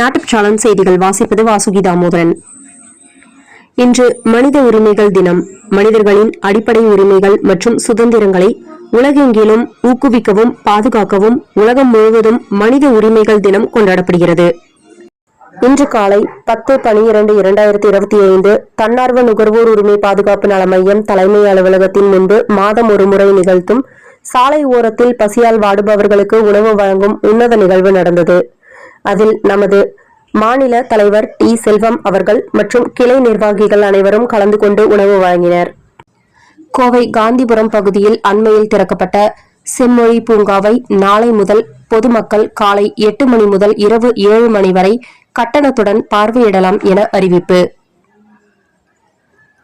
நாட்டுச்சாளன் செய்திகள் வாசிப்பது வாசுகி தாமோதரன் இன்று மனித உரிமைகள் தினம். மனிதர்களின் அடிப்படை உரிமைகள் மற்றும் சுதந்திரங்களை உலகெங்கிலும் ஊக்குவிக்கவும் பாதுகாக்கவும் உலகம் முழுவதும் மனித உரிமைகள் தினம் கொண்டாடப்படுகிறது. இன்று காலை பத்து பனிரெண்டு இரண்டாயிரத்தி இருபத்தி ஐந்து தன்னார்வ நுகர்வோர் உரிமை பாதுகாப்பு நல மையம் தலைமை அலுவலகத்தின் முன்பு மாதம் ஒரு முறை நிகழ்த்தும் சாலை ஓரத்தில் பசியால் வாடுபவர்களுக்கு உணவு வழங்கும் உன்னத நிகழ்வு நடந்தது. அதில் நமது மாநில தலைவர் டி. செல்வம் அவர்கள் மற்றும் கிளை நிர்வாகிகள் அனைவரும் கலந்து கொண்டு உணவு வழங்கினர். கோவை காந்திபுரம் பகுதியில் அண்மையில் திறக்கப்பட்ட செம்மொழி பூங்காவை நாளை முதல் பொதுமக்கள் காலை எட்டு மணி முதல் இரவு ஏழு மணி வரை கட்டணத்துடன் பார்வையிடலாம் என அறிவிப்பு.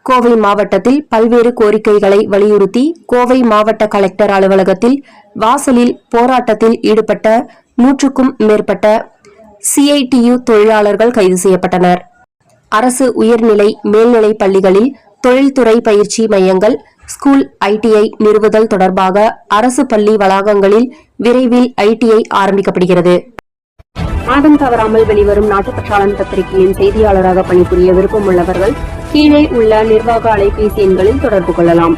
கோவை மாவட்டத்தில் பல்வேறு கோரிக்கைகளை வலியுறுத்தி கோவை மாவட்ட கலெக்டர் அலுவலகத்தில் வாசலில் போராட்டத்தில் ஈடுபட்ட நூற்றுக்கும் மேற்பட்ட சிஐடியு தொழிலாளர்கள் கைது செய்யப்பட்டனர். அரசு உயர்நிலை மேல்நிலை பள்ளிகளில் தொழில்துறை பயிற்சி மையங்கள் ஸ்கூல் ஐடிஐ நிறுவுதல் தொடர்பாக அரசு பள்ளி வளாகங்களில் விரைவில் ஐடிஐ ஆரம்பிக்கப்படுகிறது. மாதம் தவறாமல் வெளிவரும் நாட்டுப்பற்றாளன் பத்திரிகையின் செய்தியாளராக பணிபுரிய விருப்பம் உள்ளவர்கள் கீழே உள்ள நிர்வாக அலைபேசி எண்களில் தொடர்பு கொள்ளலாம்.